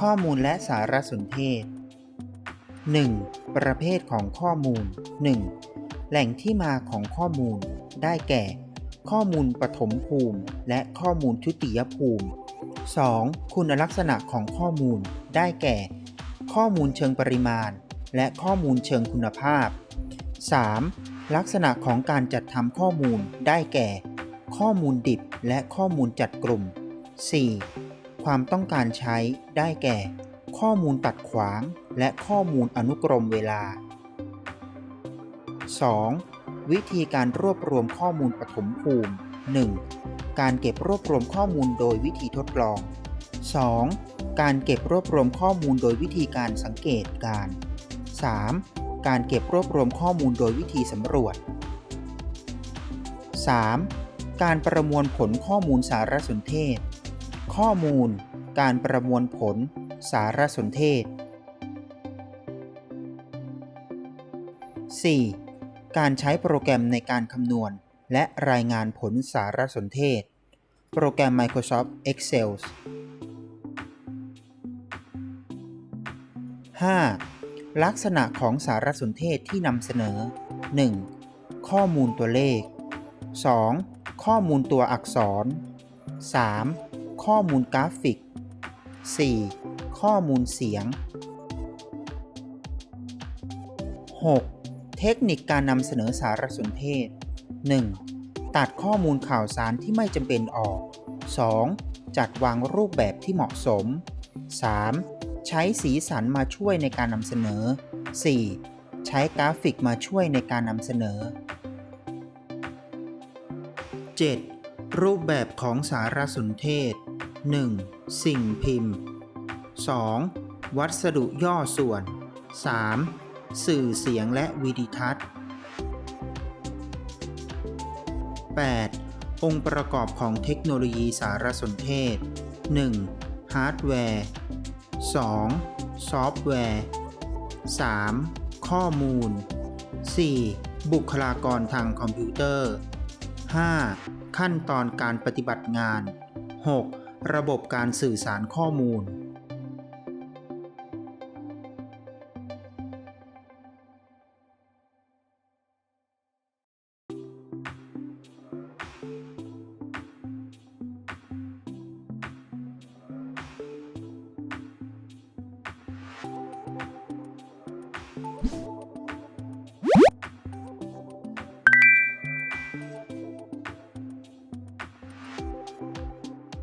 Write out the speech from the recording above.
ข้อมูลและสารสนเทศ 1. ประเภทของข้อมูล 1. แหล่งที่มาของข้อมูล ได้แก่ ข้อมูลปฐมภูมิ และข้อมูลทุติยภูมิ 2. คุณลักษณะของข้อมูล ได้แก่ ข้อมูลเชิงปริมาณ และข้อมูลเชิงคุณภาพ 3. ลักษณะของการจัดทำข้อมูล ได้แก่ ข้อมูลดิบและข้อมูลจัดกลุ่ม 4. ความต้องการใช้ ได้แก่ ข้อมูลตัดขวาง และข้อมูลอนุกรมเวลา 2. วิธีการรวบรวมข้อมูลปฐมภูมิ 1. การเก็บรวบรวมข้อมูลโดยวิธีทดลอง 2. การเก็บรวบรวมข้อมูลโดยวิธีการสังเกตการ 3. การเก็บรวบรวมข้อมูลโดยวิธีสำรวจ 3. การประมวลผลข้อมูลสารสนเทศ ข้อมูล การประมวลผล สารสนเทศ 4. การใช้โปรแกรมในการคำนวณ และรายงานผลสารสนเทศ โปรแกรม Microsoft Excel 5. ลักษณะของสารสนเทศที่นำเสนอ 1. ข้อมูลตัวเลข 2. ข้อมูลตัวอักษร 3. ข้อมูลกราฟิก 4. ข้อมูลเสียง 6. เทคนิคการนำเสนอสารสนเทศ 1. ตัดข้อมูลข่าวสารที่ไม่จำเป็นออก 2. จัดวางรูปแบบที่เหมาะสม 3. ใช้สีสันมาช่วยในการนำเสนอ 4. ใช้กราฟิกมาช่วยในการนำเสนอ 7. รูปแบบของสารสนเทศ 1. สิ่งพิมพ์ 2. วัสดุย่อส่วน 3. สื่อเสียงและวิดิทัศน์ 8. องค์ประกอบของเทคโนโลยีสารสนเทศ 1. ฮาร์ดแวร์ 2. ซอฟต์แวร์ 3. ข้อมูล 4. บุคลากรทางคอมพิวเตอร์ 5. ขั้นตอนการปฏิบัติงาน 6. ระบบการสื่อสารข้อมูล